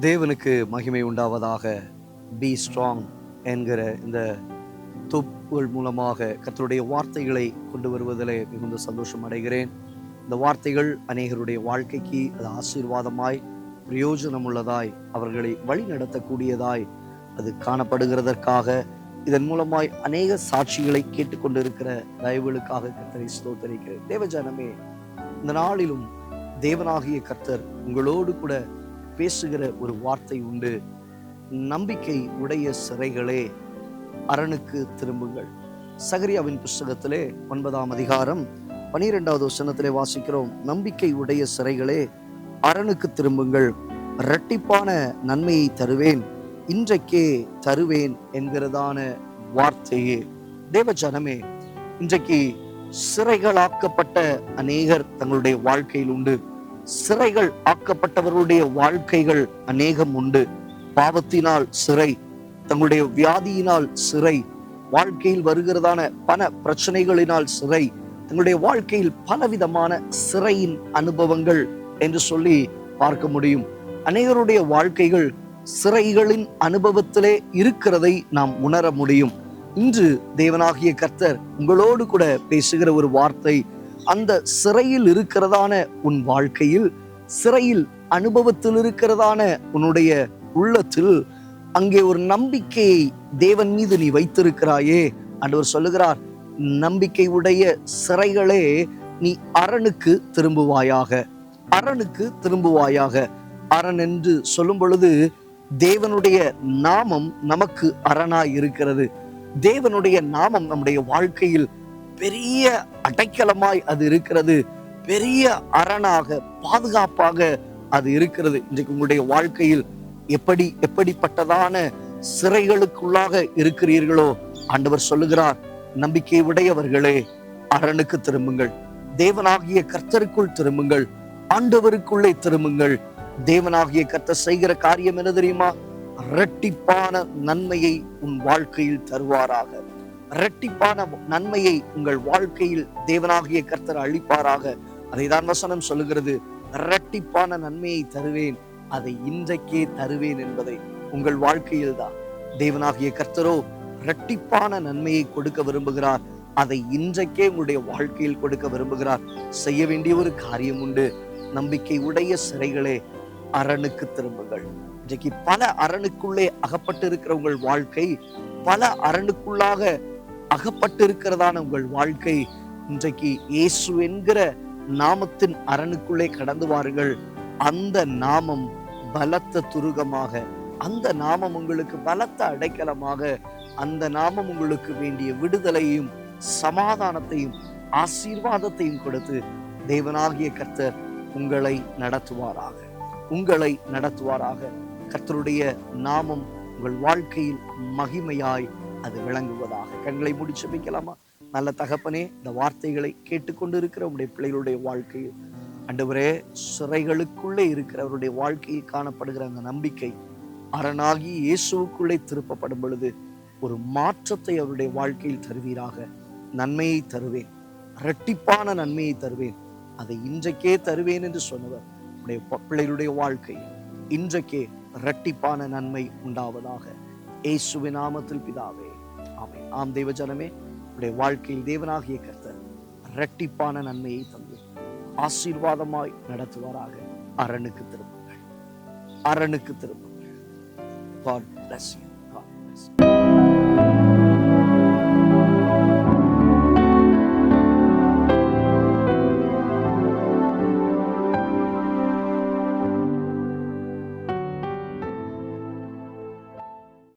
தேவனுக்கு மகிமை உண்டாவதாக. பி ஸ்ட்ராங் என்கிற இந்த தொப்புகள் மூலமாக கத்தருடைய வார்த்தைகளை கொண்டு வருவதிலே மிகுந்த சந்தோஷம் அடைகிறேன். இந்த வார்த்தைகள் அநேகருடைய வாழ்க்கைக்கு அது ஆசீர்வாதமாய் பிரயோஜனம் உள்ளதாய் அவர்களை வழி நடத்தக்கூடியதாய் அது காணப்படுகிறதற்காக இதன் மூலமாய் அநேக சாட்சிகளை கேட்டுக்கொண்டிருக்கிற தயவுகளுக்காக கர்த்தரை ஸ்தோத்தரிக்கிறேன். தேவஜானமே இந்த நாளிலும் தேவனாகிய கர்த்தர் உங்களோடு கூட பேசுகிற ஒரு வார்த்தை உண்டு. நம்பிக்கை உடைய சிறைகளே அரணுக்கு திரும்புங்கள். சகரியாவின் புஸ்தகத்திலே ஒன்பதாம் அதிகாரம் பனிரெண்டாவது வசனத்திலே வாசிக்கிறோம். நம்பிக்கை உடைய சிறைகளே அரணுக்கு திரும்புங்கள். இரட்டிப்பான நன்மையை தருவேன் இன்றைக்கே தருவேன் என்கிறதான வார்த்தையே. தேவ ஜனமே இன்றைக்கு சிறைகளாக்கப்பட்ட அநேகர் தங்களுடைய வாழ்க்கையில் உண்டு. சிறைகள் ஆக்கப்பட்டவர்களுடைய வாழ்க்கைகள் அநேகம் உண்டு. பாவத்தினால் சிறை தங்களுடைய வியாதியினால் சிறை வாழ்க்கையில் வருகிறதான பல பிரச்சனைகளினால் சிறை தங்களுடைய வாழ்க்கையில் பலவிதமான சிறையின் அனுபவங்கள் என்று சொல்லி பார்க்க முடியும். அநேகருடைய வாழ்க்கைகள் சிறைகளின் அனுபவத்திலே இருக்கிறதை நாம் உணர முடியும். இன்று தேவனாகிய கர்த்தர் உங்களோடு கூட பேசுகிற ஒரு வார்த்தை அந்த சிறையில் இருக்கிறதான உன் வாழ்க்கையில் சிறையில் அனுபவத்தில் இருக்கிறதான உன்னுடைய உள்ளத்தில் அங்கே ஒரு நம்பிக்கையை தேவன் மீது நீ வைத்திருக்கிறாயே. அன்றவர் சொல்லுகிறார் நம்பிக்கை உடைய சிறைகளே நீ அரணுக்கு திரும்புவாயாக. அரணுக்கு திரும்புவாயாக. அரண் என்று சொல்லும் பொழுது தேவனுடைய நாமம் நமக்கு அரணாய் இருக்கிறது. தேவனுடைய நாமம் நம்முடைய வாழ்க்கையில் பெரிய அடைக்கலமாய் அது இருக்கிறது. பெரிய அரணாக பாதுகாப்பாக அது இருக்கிறது. இன்றைக்கு உங்களுடைய வாழ்க்கையில் எப்படி எப்படிப்பட்டதான சிறைகளுக்குள்ளாக இருக்கிறீர்களோ ஆண்டவர் சொல்லுகிறார் நம்பிக்கை உடையவர்களே அரணுக்கு திரும்புங்கள். தேவனாகிய கர்த்தருக்குள் திரும்புங்கள். ஆண்டவருக்குள்ளே திரும்புங்கள். தேவனாகிய கர்த்தர் செய்கிற காரியம் என்ன தெரியுமா? இரட்டிப்பான நன்மையை உன் வாழ்க்கையில் தருவாராக. இரட்டிப்பான நன்மையை உங்கள் வாழ்க்கையில் தேவனாகிய கர்த்தர் அளிப்பாராக. அதைதான் வசனம் சொல்லுகிறது. இரட்டிப்பான நன்மையை தருவேன் அதை இன்றைக்கே தருவேன் என்பதை உங்கள் வாழ்க்கையில் தான். தேவனாகிய கர்த்தரோ இரட்டிப்பான நன்மையை கொடுக்க விரும்புகிறார். அதை இன்றைக்கே உங்களுடைய வாழ்க்கையில் கொடுக்க விரும்புகிறார். செய்ய வேண்டிய ஒரு காரியம் உண்டு. நம்பிக்கை உடைய சிறைகளே அரணுக்கு திரும்புங்கள். இன்றைக்கு பல அரணுக்குள்ளே அகப்பட்டு இருக்கிற உங்கள் வாழ்க்கை பல அரணுக்குள்ளாக அகப்பட்டிருக்கிறதான உங்கள் வாழ்க்கை. இன்றைக்கு இயேசு என்கிற நாமத்தின் அரணுக்குள்ளே கடந்து வாருங்கள். அந்த நாமம் பலத்த துருகமாக அந்த நாமம் உங்களுக்கு பலத்த அடைக்கலமாக அந்த நாமம் உங்களுக்கு வேண்டிய விடுதலையும் சமாதானத்தையும் ஆசீர்வாதத்தையும் கொடுத்து தேவனாகிய கர்த்தர் உங்களை நடத்துவாராக. உங்களை நடத்துவாராக. கர்த்தருடைய நாமம் உங்கள் வாழ்க்கையில் மகிமையாய் அது விளங்குவதாக. கண்களை முடிச்சு வைக்கலாமா நல்ல தகப்பனே இந்த வார்த்தைகளை கேட்டுக்கொண்டு இருக்கிற உடைய பிள்ளைகளுடைய வாழ்க்கையில். அண்டவரே சிறைகளுக்குள்ளே இருக்கிறவருடைய வாழ்க்கையில் காணப்படுகிற அந்த நம்பிக்கை அரணாகி இயேசுவுக்குள்ளே திருப்பப்படும் பொழுது ஒரு மாற்றத்தை அவருடைய வாழ்க்கையில் தருவீராக. நன்மையை தருவேன். இரட்டிப்பான நன்மையை தருவேன். அதை இன்றைக்கே தருவேன் என்று சொன்னவர் உடைய பிள்ளைகளுடைய வாழ்க்கை இன்றைக்கே இரட்டிப்பான நன்மை உண்டாவதாக. இயேசுவின் நாமத்தில் பிதாவே ஆமை ஆம் தேவ ஜனமே உடைய வாழ்க்கையில் தேவனாகிய கர்த்தர் இரட்டிப்பான நன்மையை தந்து ஆசீர்வாதமாய் நடத்துவாராக. அரணுக்கு திரும்புங்கள். அரணுக்கு திரும்புங்கள். God bless you.